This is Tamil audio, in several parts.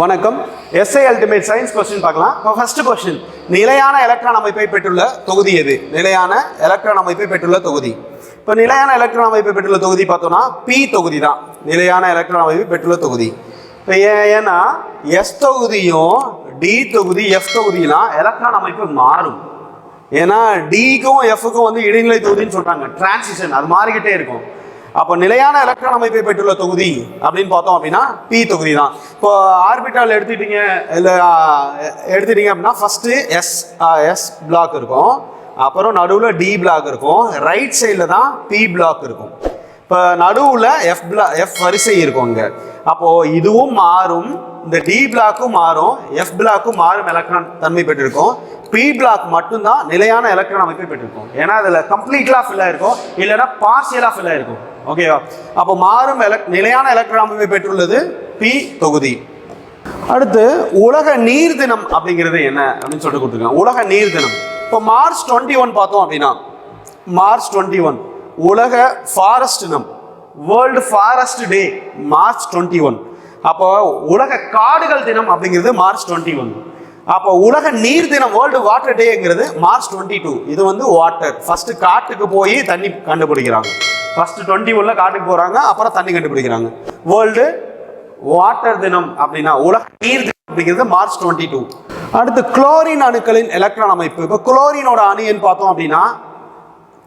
வணக்கம். எஸ்ஐ அல்டிமேட் சயின்ஸ் கொஸ்டின் பார்க்கலாம். இப்போ ஃபர்ஸ்ட் கொஸ்டின் நிலையான எலக்ட்ரான் அமைப்பை பெற்றுள்ள தொகுதி எது? நிலையான எலக்ட்ரான் அமைப்பை பெற்றுள்ள தொகுதி. இப்போ நிலையான எலக்ட்ரான் அமைப்பை பெற்றுள்ள தொகுதி பார்த்தோம்னா பி தொகுதி தான். நிலையான எலக்ட்ரான் அமைப்பை பெற்றுள்ள தொகுதி. இப்போ ஏன்னா எஸ் தொகுதியும் டி தொகுதி எஃப் தொகுதியெல்லாம் எலக்ட்ரான் அமைப்பு மாறும். ஏன்னா டிக்கும் எஃப்க்கும் வந்து இடைநிலை தொகுதின்னு சொல்கிறாங்க டிரான்சிஷன் அது மாறிக்கிட்டே இருக்கும். அப்போ நிலையான எலக்ட்ரான் அமைப்பை பெற்றுள்ள தொகுதி அப்படின்னு பார்த்தோம் அப்படின்னா பி தொகுதி தான் இப்போ ஆர்பிட்டால் எடுத்துட்டீங்க இல்லை எடுத்துட்டீங்க அப்படின்னா ஃபர்ஸ்ட் எஸ் எஸ் பிளாக் இருக்கும். அப்புறம் நடுவில் டி பிளாக் இருக்கும். ரைட் சைடில் தான் பி பிளாக் இருக்கும். இப்போ நடுவில் எஃப் பிளா எஃப் வரிசை இருக்கும் இங்கே. அப்போ இதுவும் மாறும். இந்த டி பிளாக்கும் மாறும். எஃப் பிளாக்கும் மாறும் எலக்ட்ரான் தன்மை பெற்றிருக்கும். பி பிளாக் மட்டும்தான் நிலையான எலக்ட்ரான் அமைப்பை பெற்றிருக்கும். ஏன்னா அதில் கம்ப்ளீட்லாம் ஃபில் ஆயிருக்கும். இல்லைன்னா பார்சியலாக ஃபில் ஆயிருக்கும். ஓகேவா அப்போ மாறும் எலக் நிலையான எலக்ட்ரான் அமைப்பை பெற்றுள்ளது பி தொகுதி. அடுத்து உலக நீர் தினம் அப்படிங்கிறது என்ன அப்படின்னு சொல்லிட்டு கொடுத்துருக்காங்க. உலக நீர் தினம். இப்போ மார்ச் டுவெண்ட்டி ஒன் பார்த்தோம் அப்படின்னா மார்ச் டுவெண்ட்டி ஒன் உலக ஃபாரஸ்ட் தினம். World forest day March twenty one அப்போ உலக காடுகள் தினம் அப்படிங்கிறது மார்ச் டுவெண்ட்டி ஒன் அப்போ உலக நீர் தினம் வேர்ல்டு வாட்டர் டேங்கிறது மார்ச் டுவெண்ட்டி டூ இது வந்து வாட்டர் ஃபர்ஸ்ட் காட்டுக்கு போய் தண்ணி கண்டுபிடிக்கிறாங்க. ஃபர்ஸ்ட் டுவெண்ட்டி உள்ள காட்டுக்கு போறாங்க அப்புறம் தண்ணி கண்டுபிடிக்கிறாங்க. வேர்ல்டு வாட்டர் தினம் அப்படின்னா உலக நீர் தினம் அப்படிங்கிறது மார்ச் டுவெண்ட்டி டூ அடுத்து குளோரின் அணுக்களின் எலக்ட்ரான் அமைப்பு. இப்போ குளோரினோட அணியன் பார்த்தோம் அப்படின்னா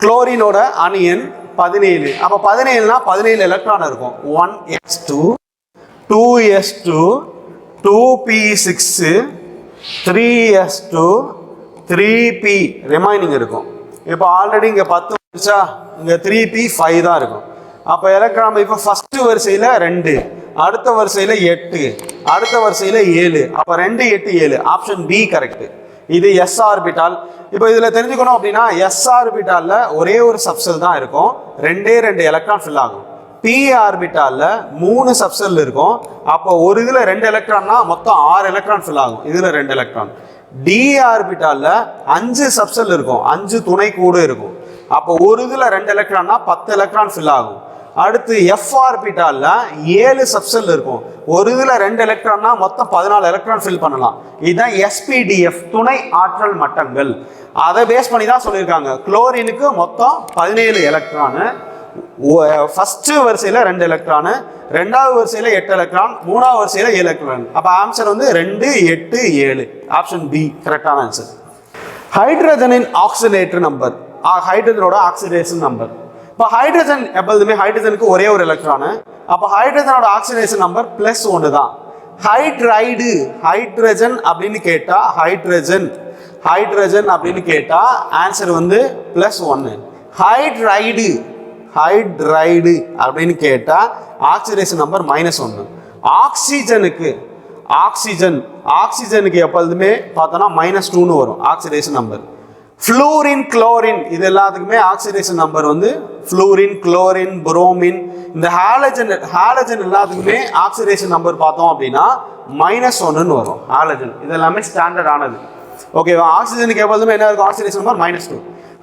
குளோரினோட அணியன் பதினேழு. அப்போ பதினேழுனா பதினேழு எலக்ட்ரான் இருக்கும். One s two two s two two p six three s two three p remaining இருக்கும். இப்போ ஆல்ரெடி இங்கே பத்து இங்கே த்ரீ பி ஃபைவ் தான் இருக்கும். அப்போ எலக்ட்ரான் இப்போ ஃபஸ்ட்டு வரிசையில் ரெண்டு அடுத்த வரிசையில் எட்டு அடுத்த வரிசையில் ஏழு அப்போ ரெண்டு எட்டு ஏழு. ஆப்ஷன் பி கரெக்டு இது எஸ் ஆர்பிட்டால் இப்போ இதில் தெரிஞ்சுக்கணும் அப்படின்னா எஸ் ஆர்பிட்டாலில் ஒரே ஒரு சப்செல் தான் இருக்கும். ரெண்டே ரெண்டு எலக்ட்ரான் ஃபில் ஆகும். பி ஆர்பிட்டாலில் மூணு சப்செல் இருக்கும். அப்போ ஒரு இதில் ரெண்டு எலக்ட்ரான்னா மொத்தம் ஆறு எலக்ட்ரான் ஃபில் ஆகும். இதில் ரெண்டு எலக்ட்ரான் டி ஆர்பிட்டாலில் அஞ்சு சப்செல் இருக்கும். அஞ்சு துணை கூடு இருக்கும். அப்போ ஒரு இதில் ரெண்டு எலக்ட்ரான்னா பத்து எலக்ட்ரான் ஃபில் ஆகும். அடுத்து எஃப் ஆர்பிட்டாலில் ஏழு சப்செல் இருக்கும். ஒரு இதில் ரெண்டு எலக்ட்ரான்னா மொத்தம் பதினாலு எலக்ட்ரான் ஃபில் பண்ணலாம். இதுதான் எஸ்பிடிஎஃப் துணை ஆற்றல் மட்டங்கள். அதை பேஸ் பண்ணி தான் சொல்லியிருக்காங்க. குளோரினுக்கு மொத்தம் பதினேழு எலக்ட்ரானு ஃபஸ்ட்டு வரிசையில் ரெண்டு எலக்ட்ரானு ரெண்டாவது வரிசையில் எட்டு எலக்ட்ரான் மூணாவது வரிசையில் ஏழு எலக்ட்ரான் அப்போ ஆன்சர் வந்து ரெண்டு எட்டு ஏழு. ஆப்ஷன் பி கரெக்டான ஆன்சர் ஹைட்ரஜனின் ஆக்சிலேட்டர் நம்பர் ஹைட்ரஜனோட ஆக்சிடேஷன் நம்பர் இப்போ ஹைட்ரஜன் எப்போதுமே ஹைட்ரஜனுக்கு ஒரே ஒரு எலக்ட்ரானு அப்போ ஹைட்ரஜனோட ஆக்சிடேஷன் நம்பர் ப்ளஸ் ஒன்று தான். ஹைட்ரைடு ஹைட்ரஜன் அப்படின்னு கேட்டால் ஹைட்ரஜன் ஹைட்ரஜன் அப்படின்னு கேட்டால் ஆன்சர் வந்து ப்ளஸ் ஒன்று ஹைட்ரைடு ஹைட்ரைடு அப்படின்னு கேட்டால் ஆக்சிடேஷன் நம்பர் மைனஸ் ஒன்று ஆக்சிஜனுக்கு ஆக்சிஜன் ஆக்சிஜனுக்கு எப்பொழுதுமே பார்த்தோன்னா மைனஸ் டூன்னு வரும் ஆக்சிடேஷன் நம்பர் ஃப்ளூரின் குளோரின் இது எல்லாத்துக்குமே ஆக்சிடேஷன் நம்பர் வந்து ஃப்ளூரின் குளோரின் புரோமின் இந்த ஹாலஜன் ஹாலஜன் எல்லாத்துக்குமே ஆக்சிடேஷன் நம்பர் பார்த்தோம் அப்படின்னா மைனஸ் ஒன்றுன்னு வரும். ஹாலஜன் இது எல்லாமே ஸ்டாண்டர்ட் ஆனது. ஓகேவா ஆக்சிஜனுக்கு எப்போதுமே என்ன இருக்கும்? ஆக்சிடேஷன் நம்பர் மைனஸ் டூ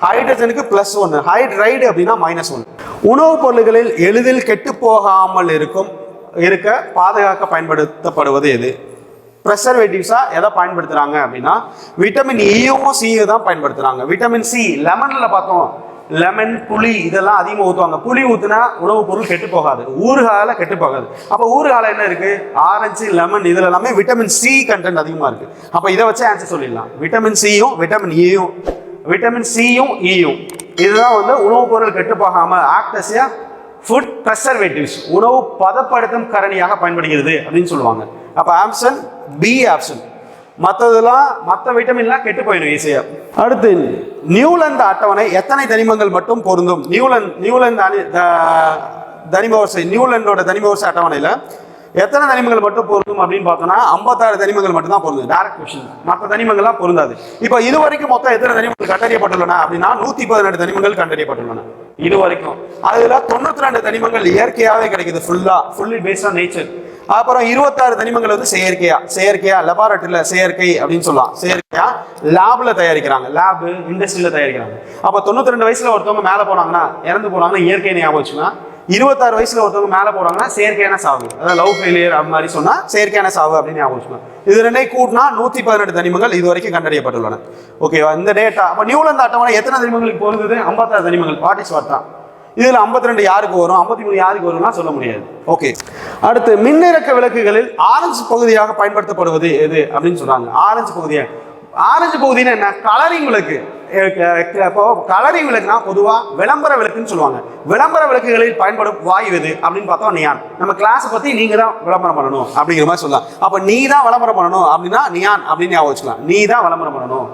ஹைட்ரஜனுக்கு பிளஸ் ஒன்று ஹைட்ரைடு அப்படின்னா மைனஸ் ஒன் உணவுப் பொருட்களில் எளிதில் கெட்டு போகாமல் இருக்கும் இருக்க பாதுகாக்க பயன்படுத்தப்படுவது எது? ப்ரெசர்வேட்டிவ்ஸாக எதை பயன்படுத்துகிறாங்க அப்படின்னா விட்டமின் இயும் சியும் தான் பயன்படுத்துகிறாங்க விட்டமின் சி லெமனில் பார்த்தோம். லெமன் புளி இதெல்லாம் அதிகமாக ஊற்றுவாங்க புளி ஊற்றுனா உணவுப் பொருள் கெட்டு போகாது. ஊறுகால கெட்டு போகாது. அப்போ ஊறுகால என்ன இருக்கு? ஆரஞ்சு லெமன் இதில் எல்லாமே விட்டமின் சி கண்டென்ட் அதிகமாக இருக்கு. அப்போ இதை வச்சு ஆன்சர் சொல்லிடலாம். விட்டமின் சியும் விட்டமின் இயும் விட்டமின் சியும் ஈயும் இதுதான் வந்து உணவுப் பொருள் கெட்டு போகாமல் ஆக்டஸியா ஃபுட் ப்ரெசர்வேட்டிவ்ஸ் உணவு பதப்படுத்தும் கரணியாக பயன்படுகிறது அப்படின்னு சொல்லுவாங்க. அப்போ ஆம்சன் பி ஆப்ஷன் மற்றதெல்லாம் மற்ற விட்டமின்லாம் கெட்டு போயிடும் ஈஸியாக அடுத்து நியூலந்து அட்டவணை எத்தனை தனிமங்கள் மட்டும் பொருந்தும்? நியூலன் நியூலந்து அணி தனிம வரிசை நியூலண்டோட தனிம வரிசை அட்டவணையில் எத்தனை தனிமங்கள் மட்டும் பொருந்தும் அப்படின்னு பார்த்தோம்னா ஐம்பத்தாறு தனிமங்கள் மட்டும் தான் பொருந்தும். டேரக்ட் கொஸ்டின் மற்ற தனிமங்கள்லாம் பொருந்தாது. இப்போ இது வரைக்கும் மொத்தம் எத்தனை தனிமங்கள் கண்டறியப்பட்டுள்ளன அப்படின்னா நூற்றி பதினெட்டு தனிமங்கள் கண்டறியப்பட்டுள்ளன. இது வரைக்கும். அதில் தொண்ணூத்தி ரெண்டு தனிமங்கள் இயற்கையாகவே கிடைக்குது ஃபுல்லாக ஃபுல்லி பேஸ்ட் ஆன் நேச்சர் அப்புறம் இருபத்தாறு தனிமங்கள் வந்து செயற்கையா செயற்கையா லெபார்டரியில செயற்கை அப்படின்னு சொல்லலாம். செயற்கையா லேப்ல தயாரிக்கிறாங்க. லேப் இண்டஸ்ட்ரியில தயாரிக்கிறாங்க. அப்ப தொண்ணூத்தி ரெண்டு வயசுல ஒருத்தவங்க மேல போனாங்கன்னா இறந்து போனாங்கன்னா இயற்கை ஞாபகம் வச்சுன்னா இருபத்தாறு வயசுல ஒருத்தவங்க மேல போறாங்கன்னா செயற்கையான சாவு. அதாவது லவ் ஃபெயிலியர் அது மாதிரி சொன்னா செயற்கையான சாவு அப்படின்னு ஞாபகம் வச்சுக்கணும். இது ரெண்டையும் கூட்டினா நூத்தி பதினெட்டு தனிமங்கள் இது வரைக்கும் கண்டறியப்பட்டுள்ளன. ஓகேவா இந்த டேட்டா அப்ப நியூலந்து அட்டவணை எத்தனை தனிமங்களுக்கு பொருந்தது? ஐம்பத்தாறு தனிமங்கள். பாட்டி ஸ்வாட் தான்? இதுல 52 ரெண்டு யாருக்கு வரும்? 53 மூணு யாருக்கு வரும்னா சொல்ல முடியாது. ஓகே. அடுத்து மின்னிறக்க விளக்குகளில் ஆரஞ்சு பகுதியாக பயன்படுத்தப்படுவது எது அப்படின்னு சொல்றாங்க. ஆரஞ்சு பகுதியாக ஆரஞ்சு பகுதின்னா என்ன? கலரிங் விளக்கு. இப்போ கலரிங் விளக்குனா பொதுவா விளம்பர விளக்குன்னு சொல்லுவாங்க. விளம்பர விளக்குகளில் பயன்படும் வாயு எது அப்படின்னு பார்த்தோம் நியான் நம்ம கிளாஸ் பத்தி நீங்க தான் விளம்பரம் பண்ணணும் அப்படிங்கிற மாதிரி சொல்லலாம். அப்ப நீ தான் விளம்பரம் பண்ணணும் அப்படின்னா நியான் அப்படின்னு ஞாபகம் வச்சுக்கலாம். நீ தான் விளம்பரம் பண்ணணும்.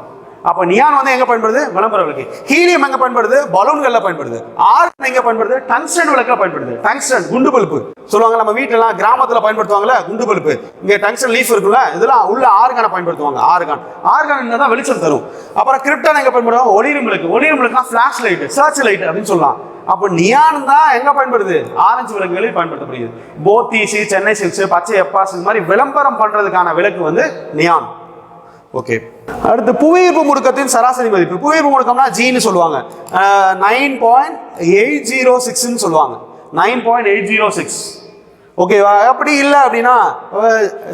அப்போ நியான் வந்து எங்கே பயன்படுது? விளம்பரங்களுக்கு விளக்கு ஹீலியம் எங்கே பயன்படுது? பலூன்களில் பயன்படுது. ஆர்கன் எங்கே பயன்படுது? டங்ஸ்டன் விளக்கில் பயன்படுது. டங்ஸ்டன் குண்டு பல்பு. சொல்லுவாங்க நம்ம வீட்டிலலாம் கிராமத்தில் பயன்படுத்துவாங்கல்ல குண்டு பல்பு. இங்கே டங்ஸ்டன் லீஃப் இருக்குல்ல இதெல்லாம் உள்ள ஆர்கானை பயன்படுத்துவாங்க ஆர்கான். ஆர்கான் தான் வெளிச்சம் தரும். அப்புறம் கிரிப்டான் எங்கே பயன்படுவாங்க ஒளிரும் விளக்கு. ஒளிரும் விளக்குனா ஃப்ளாஷ் லைட் சர்ச் லைட் அப்படின்னு சொல்லலாம். அப்போ நியான் தான் எங்க பயன்படுது? ஆரஞ்சு விளக்குகளில் பயன்படுத்தப்படுகிறது. போத்தீசி சென்னை சில்ஸ் பச்சை எப்பாஸ் இந்த மாதிரி விளம்பரம் பண்றதுக்கான விளக்கு வந்து நியான். ஓகே அடுத்து புவியீர்ப்பு முடுக்கத்தின் சராசரி மதிப்பு. புவியீர்ப்பு முடுக்கம்னா ஜின்னு சொல்லுவாங்க. நைன் பாயிண்ட் எயிட் ஜீரோ சிக்ஸ்ன்னு சொல்லுவாங்க. Nine point eight zero six ஓகேவா அப்படி இல்லை அப்படின்னா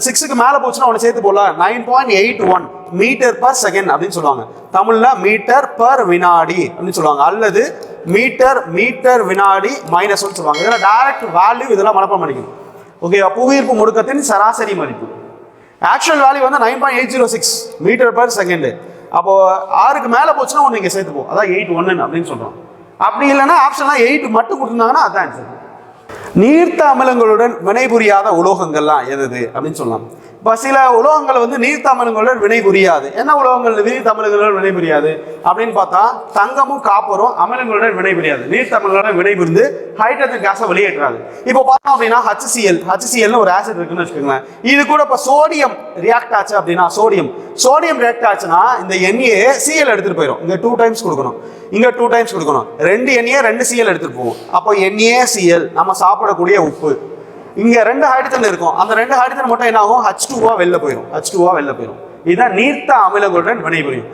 சிக்ஸுக்கு மேலே போச்சுன்னா அவனை சேர்த்து போடலாம். Nine point eight one metre per second அப்படின்னு சொல்லுவாங்க. தமிழ்ல மீட்டர் பர் வினாடி அப்படின்னு சொல்லுவாங்க. அல்லது மீட்டர் மீட்டர் வினாடி மைனஸ் சொல்லுவாங்க. இதெல்லாம் டைரக்ட் வேல்யூ இதெல்லாம் மனப்பாடம் பண்ணிக்கணும். ஓகேவா புவியீர்ப்பு முடுக்கத்தின் சராசரி மதிப்பு. ஆக்சுவல் வேல்யூ வந்து nine point eight zero six metre per second அப்போ ஆறுக்கு மேலே போச்சுன்னா ஒன்று இங்கே சேர்த்துப்போ அதான் எயிட் ஒன்னு அப்படின்னு சொல்கிறோம் அப்படி இல்லைன்னா ஆப்ஷன்லாம் எயிட் மட்டும் கொடுத்துருந்தாங்கன்னா அதான் ஆன்சர் நீர்த்த அமிலங்களுடன் வினைபுரியாத உலோகங்கள்லாம் எது அப்படின்னு சொல்லலாம். இப்போ சில உலோகங்கள் வந்து நீர்த்த வினை வினைபுரியாது என்ன உலோகங்கள்? நீர்த்த வினை புரியாது. அப்படின்னு பார்த்தா தங்கமும் காப்பரும் அமிலங்களுடன் வினைபுரியாது நீர்த்த வினை வினைபுரிந்து ஹைட்ரஜன் கேஸை வெளியேற்றாது. இப்போ பார்த்தோம் அப்படின்னா ஹச்சிஎல் ஹச்சிசிஎல்னு ஒரு ஆசிட் இருக்குன்னு வச்சுக்கோங்களேன். இது கூட இப்போ சோடியம் ரியாக்ட் ஆச்சு அப்படின்னா சோடியம் சோடியம் ரியாக்ட் ஆச்சுன்னா இந்த எண்ணெயை சிஎல் எடுத்துட்டு போயிடும் இங்கே டூ டைம்ஸ் கொடுக்கணும். இங்கே டூ டைம்ஸ் கொடுக்கணும். ரெண்டு எண்ணெயை ரெண்டு சிஎல் எடுத்துட்டு போகும் அப்போ எண்ணெயே சிஎல் நம்ம சாப்பிடக்கூடிய உப்பு. இங்க ரெண்டு ஹைட்ரஜன் இருக்கும். அந்த ரெண்டு ஹைட்ரஜன் மட்டும் என்ன ஆகும் ஹச் டூவா வெளில போயிடும் ஹச் டூவா வெளில போயிடும் இதுதான் நீர்த்த அமிலங்களுடன் வினைபுரியும்.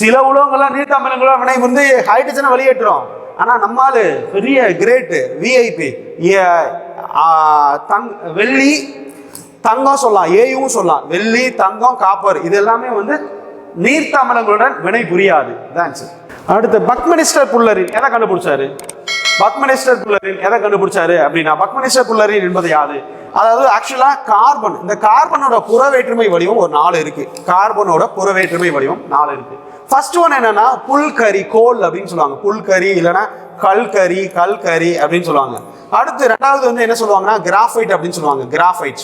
சில உலகங்கள்லாம் நீர்த்த அமிலங்களுடன் வினைபுரிந்து ஹைட்ரஜனை வெளியேற்றுறோம். ஆனா நம்மால பெரிய கிரேட் விஐபி தங் வெள்ளி தங்கம் சொல்லலாம். ஏயும் சொல்லலாம். வெள்ளி தங்கம் காப்பர். இது எல்லாமே வந்து நீர்த்த அமிலங்களுடன் வினை புரியாது தான் அடுத்து பக்மினிஸ்டர் புல்லரின் எதை கண்டுபிடிச்சாரு? பக்மனிஸ்டர் புல்லரின் எதை கண்டுபிடிச்சாரு அப்படின்னா பக்மனிஸ்டர் புல்லரின் என்பது யாது? அதாவது ஆக்சுவலா கார்பன் இந்த கார்பனோட புற வேற்றுமை வடிவம் ஒரு நாலு இருக்கு. கார்பனோட புற வேற்றுமை வடிவம் நாலு இருக்கு. ஃபர்ஸ்ட் ஒன் என்னன்னா புல்கரி கோல் அப்படின்னு சொல்லுவாங்க. புல்கரி இல்லைன்னா கல்கரி கல்கரி அப்படின்னு சொல்லுவாங்க. அடுத்து ரெண்டாவது வந்து என்ன சொல்லுவாங்கன்னா கிராஃபைட் அப்படின்னு சொல்லுவாங்க. கிராஃபைட்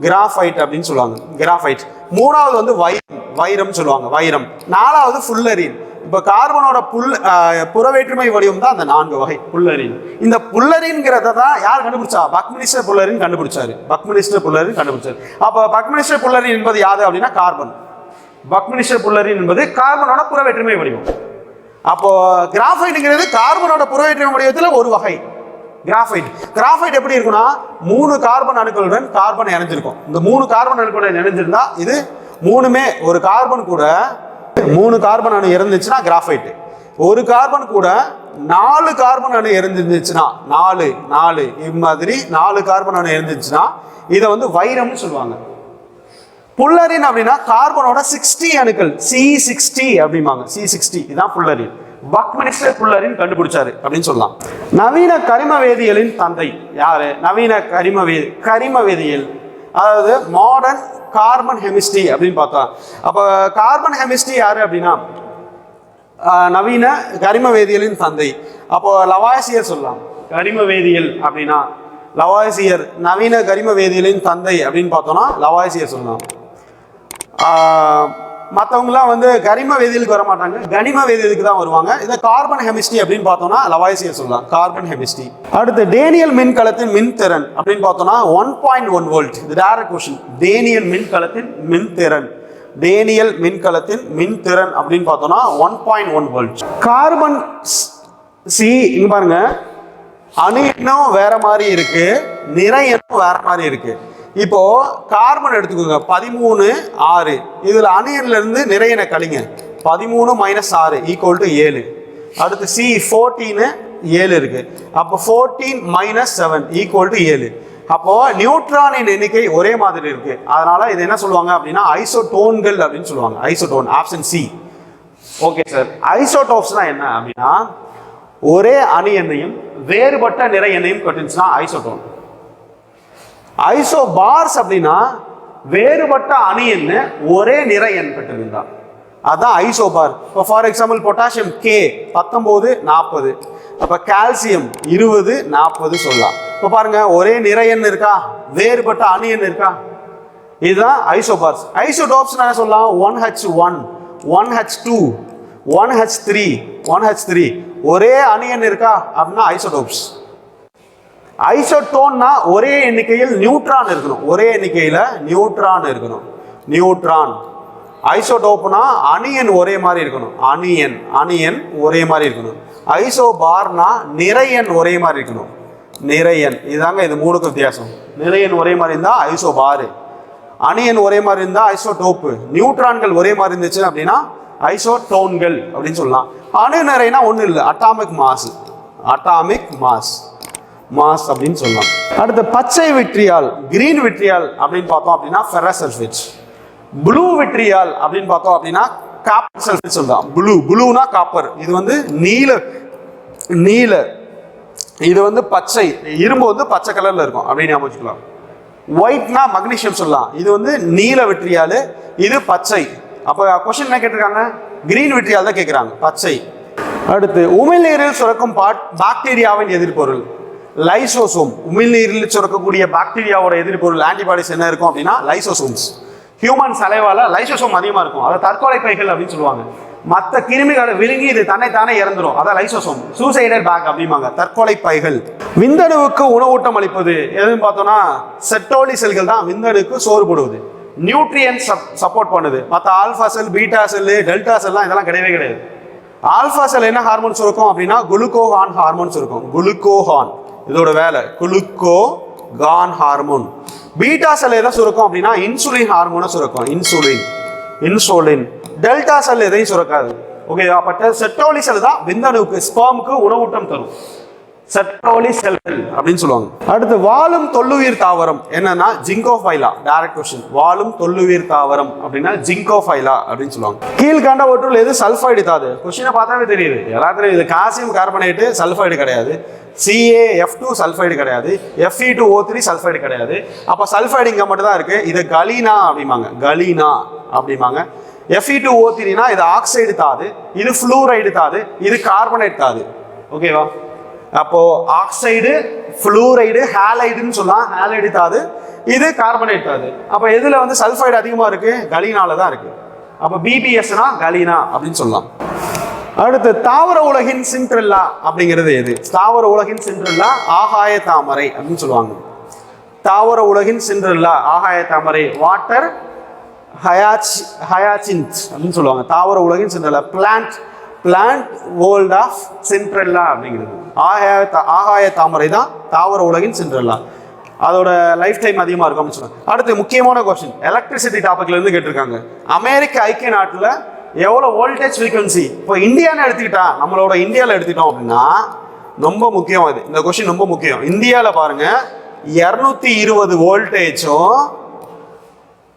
கிராஃபைட் அப்படின்னு சொல்லுவாங்க. கிராஃபைட் மூணாவது வந்து வைரம் வைரம் சொல்லுவாங்க. வைரம். நாலாவது ஃபுல்லரின் இப்போ கார்பனோட புல் ஆஹ், புறவேற்றுமை வடிவம் தான் அந்த நான்கு வகை. புல்லரின். இந்த புல்லரின்ங்கிறத தான் யார் கண்டுபிடிச்சா? பக்மினிஸ்டர் புல்லரின் கண்டுபிடிச்சாரு. பக்மினிஸ்டர் புல்லரின் கண்டுபிடிச்சாரு. அப்போ பக்மினிஸ்டர் புல்லரின் என்பது யாது அப்படின்னா கார்பன். பக்மினிஸ்டர் புல்லரின் என்பது கார்பனோட புறவேற்றுமை வடிவம். அப்போ கிராஃபைட்டுங்கிறது கார்பனோட புறவேற்றுமை வடிவத்துல ஒரு வகை. கிராஃபைட். கிராஃபைட் எப்படி இருக்கும்னா மூணு கார்பன் அணுக்களுடன் கார்பன் இணைஞ்சிருக்கும். இந்த மூணு கார்பன் அணுக்களுடன் இணைஞ்சிருந்தா இது மூணுமே ஒரு கார்பன் கூட மூணு கார்பன் அணு இருந்துச்சுன்னா கிராஃபைட்டு ஒரு கார்பன் கூட நாலு கார்பன் அணு இருந்துச்சுன்னா நாலு நாலு இம்மாதிரி நாலு கார்பன் அணு இருந்துச்சுன்னா இதை வந்து வைரம்னு சொல்லுவாங்க. புல்லரின் அப்படின்னா கார்பனோட சிக்ஸ்டி அணுக்கள் சி சிக்ஸ்டி அப்படிம்பாங்க. சி சிக்ஸ்டி இதுதான் புல்லரின். பக்மனிஸ்டர் புல்லரின் கண்டுபிடிச்சாரு அப்படின்னு சொல்லலாம். நவீன கரிம வேதியியலின் தந்தை யாரு? நவீன கரிம வே கரிம வேதியியல் அதாவது மாடர்ன் கார்பன் ஹெமிஸ்ட்ரி அப்படின்னு பார்த்தோம். அப்போ கார்பன் ஹெமிஸ்ட்ரி யாரு அப்படின்னா? நவீன கரிம வேதியியலின் தந்தை. அப்போ லவாசியர் சொல்லலாம். கரிம வேதியியல் அப்படின்னா லவாசியர் நவீன கரிம வேதியியலின் தந்தை அப்படின்னு பார்த்தோம்னா லவாசியர் சொல்லலாம். மற்றவங்களாம் வந்து கரிம வேதியலுக்கு வர மாட்டாங்க. கனிம வேதியலுக்கு தான் வருவாங்க. இதை கார்பன் ஹெமிஸ்ட்ரி அப்படின்னு பார்த்தோம்னா லவாய்சியை சொல்லலாம்? கார்பன் ஹெமிஸ்ட்ரி அடுத்து டேனியல் மின்கலத்தின் மின்திறன் அப்படின்னு பார்த்தோம்னா ஒன் பாயிண்ட் ஒன் வோல்ட் இது டேரக்ட் கொஸ்டின் டேனியல் மின்கலத்தின் மின்திறன். டேனியல் மின்கலத்தின் மின்திறன் அப்படின்னு பார்த்தோம்னா one point one volt carbon C இங்க பாருங்க. அணு எண்ணம் வேற மாதிரி இருக்கு. நிறை எண்ணம் வேற மாதிரி இருக்கு. இப்போ கார்பன் எடுத்துக்கோங்க பதிமூணு ஆறு. இதுல அணியன்ல இருந்து நிறைய கழிங்க. பதிமூணு மைனஸ் ஆறு ஈக்குவல் டு ஏழு. அடுத்து சி ஃபோர்டீனு ஏழு இருக்கு. அப்போ fourteen minus seven equal to ஏழு. அப்போ நியூட்ரானின் எண்ணிக்கை ஒரே மாதிரி இருக்கு. அதனால இது என்ன சொல்லுவாங்க அப்படின்னா ஐசோடோன்கள் அப்படின்னு சொல்லுவாங்க. Isotone option C okay sir ஐசோடோப்ஸ்னா என்ன அப்படின்னா ஒரே அணு எண்ணையும் வேறுபட்ட நிறை எண்ணையும் கட்டுச்சுன்னா ஐசோடோன் ஐசோ பார்ஸ் அப்படின்னா வேறுபட்ட அணி என்ன? ஒரே நிறை எண் பெற்றிருந்தான் அதான் ஐசோபார். இப்போ ஃபார் எக்ஸாம்பிள் பொட்டாசியம் கே பத்தொம்போது நாற்பது. அப்போ கால்சியம் இருபது நாற்பது சொல்லலாம். இப்போ பாருங்க ஒரே நிறை எண் இருக்கா? வேறுபட்ட அணு எண் இருக்கா? இதுதான் ஐசோபார்ஸ். ஐசோடோப்ஸ் என்ன சொல்லலாம்? One H one. One H two one H three one H three ஒரே அணு எண் இருக்கா? அப்படின்னா ஐசோடோப்ஸ். ஐசோட்டோன்னா ஒரே எண்ணிக்கையில் நியூட்ரான் இருக்கணும். ஒரே எண்ணிக்கையில் நியூட்ரான் இருக்கணும். நியூட்ரான். ஐசோடோப்னா அணியன் ஒரே மாதிரி இருக்கணும். அணியன் அணியன் ஒரே மாதிரி இருக்கணும். ஐசோபார்னா நிறையன் ஒரே மாதிரி இருக்கணும். நிறையன். இதாங்க இது மூணுக்கு வித்தியாசம். நிறையன் ஒரே மாதிரி இருந்தால் ஐசோபார். அணியன் ஒரே மாதிரி இருந்தால் ஐசோடோப்பு. நியூட்ரான்கள் ஒரே மாதிரி இருந்துச்சு அப்படின்னா ஐசோடோன்கள் அப்படின்னு சொல்லலாம். அணு நிறைனா ஒன்றும் இல்லை. Atomic mass atomic mass mass அப்படின்னு சொல்லலாம். அடுத்து பச்சை விட்ரியால் கிரீன் விட்ரியால் அப்படின்னு பார்த்தோம் அப்படின்னா ஃபெரஸ் சல்ஃபேட் ப்ளூ விட்ரியால் அப்படின்னு பார்த்தோம் அப்படின்னா காப்பர் சல்ஃபேட் சொல்லலாம் ப்ளூ ப்ளூனா காப்பர் இது வந்து நீல நீல. இது வந்து பச்சை. இரும்பு வந்து பச்சை கலர்ல இருக்கும். அப்படின்னு ஞாபகம் வச்சுக்கலாம். ஒயிட்னா மக்னீஷியம் சொல்லலாம். இது வந்து நீல விட்ரியால் இது பச்சை. அப்போ கொஸ்டின் என்ன கேட்டிருக்காங்க? கிரீன் விட்ரியால் தான் கேட்குறாங்க. பச்சை. அடுத்து உமிழ்நீரில் சுரக்கும் பாட் பாக்டீரியாவின் எதிர்பொருள் லைசோசோம் உமிழ்நீரில் சுரக்கக்கூடிய பாக்டீரியாவோட எதிர்ப்பொருள் ஆன்டிபாடிஸ் என்ன இருக்கும் அப்படின்னா லைசோசோம்ஸ். ஹியூமன் சலைவால லைசோசோம் அதிகமாக இருக்கும். அதை தற்கொலை பைகள் அப்படின்னு சொல்லுவாங்க. மற்ற கிருமிகளை விழுங்கி இது தன்னை தானே இறந்துரும். அதான் லைசோசோம். சூசைடர் பேக் அப்படிம்பாங்க. தற்கொலை பைகள். விந்தணுவுக்கு உணவூட்டம் அளிப்பது. எதுன்னு பார்த்தோம்னா செட்டோலி செல்கள் தான் விந்தணுக்கு சோறு போடுவது. நியூட்ரியன் சப்போர்ட் பண்ணுது. மற்ற alpha cell beta cell delta செல்லாம் இதெல்லாம் கிடையவே கிடையாது. ஆல்ஃபா செல் என்ன ஹார்மோன்ஸ் இருக்கும் அப்படின்னா குளுக்கோஹான் ஹார்மோன்ஸ் இருக்கும். குளுக்கோஹான் இதோட வேலை glucagon hormone. Beta cell எதை சுரக்கும் அப்படின்னா இன்சுலின் ஹார்மோனை சுரக்கும். Insulin insulin. டெல்டா செல் எதையும் சுரக்காது. ஓகே அப்ப செட்டோலி செல் தான் விந்தணுவுக்கு ஸ்பேமுக்கு உணவூட்டம் தரும். செட்டோலி செல்கள் அப்படின்னு சொல்லுவாங்க. அடுத்து வாழும் தொல்லுயிர் தாவரம் என்னன்னா ஜிங்கோஃபைலா. டைரக்ட் கொஸ்டின் வாழும் தொல்லுயிர் தாவரம் அப்படின்னா ஜிங்கோஃபைலா அப்படின்னு சொல்லுவாங்க. கீழ்காண்ட ஒற்றுள் எது? சல்ஃபைடு தாது கொஸ்டினை பார்த்தாவே தெரியுது. எல்லாத்துலையும் இது கால்சியம் கார்பனேட்டு சல்ஃபைடு கிடையாது. சிஏ எஃப் டூ சல்ஃபைடு கிடையாது. FE two O three sulphide கிடையாது. அப்போ சல்ஃபைடு இங்கே மட்டும் தான் இருக்குது இது கலீனா அப்படிம்பாங்க. கலீனா அப்படிம்பாங்க. எஃப்இ டூ ஓ த்ரீனா இது ஆக்சைடு தாது இது ஃப்ளூரைடு தாது இது கார்பனேட் தாது ஓகேவா அப்போ ஆக்சைடு ஃப்ளூரைடு ஹேலைடுன்னு சொல்லலாம். ஹேலைடு தாது. இது கார்பனேட் தாது. அப்போ எதில் வந்து சல்ஃபைடு அதிகமாக இருக்கு? கலீனால தான் இருக்கு. அப்போ பிபிஎஸ்னா கலீனா அப்படின்னு சொல்லலாம். அடுத்து தாவர உலகின் சின்ட்ரில்லா அப்படிங்கிறது எது? தாவர உலகின் சின்ட்ரில்லா ஆகாய தாமரை அப்படின்னு சொல்லுவாங்க. தாவர உலகின் சின்ட்ரில்லா ஆகாய தாமரை. வாட்டர் ஹயாச் ஹயாச்சின்த் அப்படின்னு சொல்லுவாங்க. தாவர உலகின் Cinderella. Plant plant world of Cinderella அப்படிங்கிறது. ஆகாய தா- ஆகாய தாமரை தான் தாவர உலகின் சென்ட்ரல்லா அதோட லைஃப் டைம் அதிகமாக இருக்கும் அப்படின்னு சொல்லுவாங்க அடுத்து முக்கியமான கொஸ்டின் எலக்ட்ரிசிட்டி டாபிக்ல இருந்து கேட்டிருக்காங்க. அமெரிக்க ஐக்கிய நாட்டில் எவ்வளோ வோல்டேஜ் ஃப்ரீக்வன்சி இப்போ இந்தியான்னு எடுத்துக்கிட்டா நம்மளோட இந்தியாவில் எடுத்துக்கிட்டோம் அப்படின்னா ரொம்ப முக்கியம் அது இந்த கொஸ்டின் ரொம்ப முக்கியம். இந்தியாவில் பாருங்க இரநூத்தி இருபது வோல்டேஜும்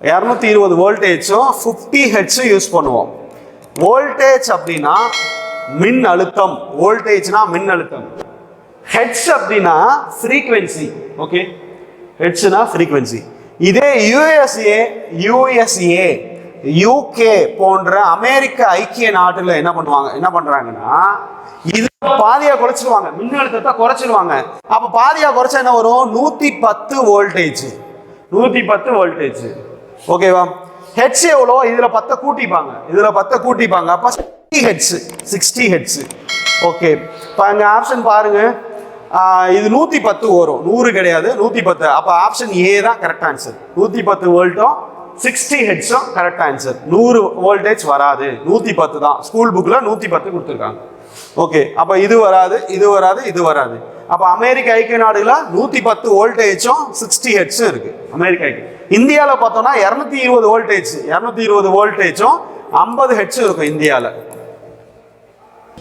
இரநூத்தி இருபது வோல்டேஜும் ஃபிஃப்டி ஹெட்ஸும் யூஸ் பண்ணுவோம். வோல்டேஜ் அப்படின்னா மின் அழுத்தம் வோல்டேஜ்னா மின் அழுத்தம் ஹெட்ஸ் அப்படின்னா ஃப்ரீக்வன்சி ஓகே ஹெட்ஸ்னா ஃப்ரீக்வன்சி இதே யூஎஸ்ஏ யூஎஸ்ஏ யூகே போன்ற அமெரிக்க ஐக்கிய நாட்டில் என்ன பண்ணுவாங்க? என்ன பண்றாங்கன்னா இது பாதியா குறைச்சிருவாங்க. மின்னழுத்தத்தை குறைச்சிருவாங்க. அப்ப பாதியா குறைச்சா என்ன வரும்? நூத்தி பத்து வோல்டேஜ் நூத்தி பத்து வோல்டேஜ் ஓகேவா ஹெட்ஸ் எவ்வளோ இதில் பத்தை கூட்டிப்பாங்க. இதில் பத்தை கூட்டிப்பாங்க. அப்போ sixty hertz sixty hertz okay இப்போ அங்கே ஆப்ஷன் பாருங்க. இது நூற்றி பத்து வரும். நூறு கிடையாது. நூற்றி பத்து அப்போ ஆப்ஷன் ஏ தான் கரெக்ட் ஆன்சர் நூற்றி பத்து வோல்ட்டும் சிக்ஸ்டி ஹெட்ஸும் கரெக்ட் ஆன்சர் நூறு வோல்டேஜ் வராது. நூற்றி பத்து தான். ஸ்கூல் புக்கில் நூற்றி பத்து கொடுத்துருக்காங்க. ஓகே அப்போ இது வராது இது வராது இது வராது. அப்போ அமெரிக்க ஐக்கிய நாடுகளில் நூற்றி பத்து வோல்டேஜும் சிக்ஸ்டி ஹெட்ஸும் இருக்குது அமெரிக்க ஐக்கிய. இந்தியாவில் பார்த்தோம்னா இரநூத்தி இருபது வோல்டேஜ் இரநூத்தி இருபது வோல்டேஜும் ஐம்பது ஹெட்ஸும் இருக்கும் இந்தியாவில்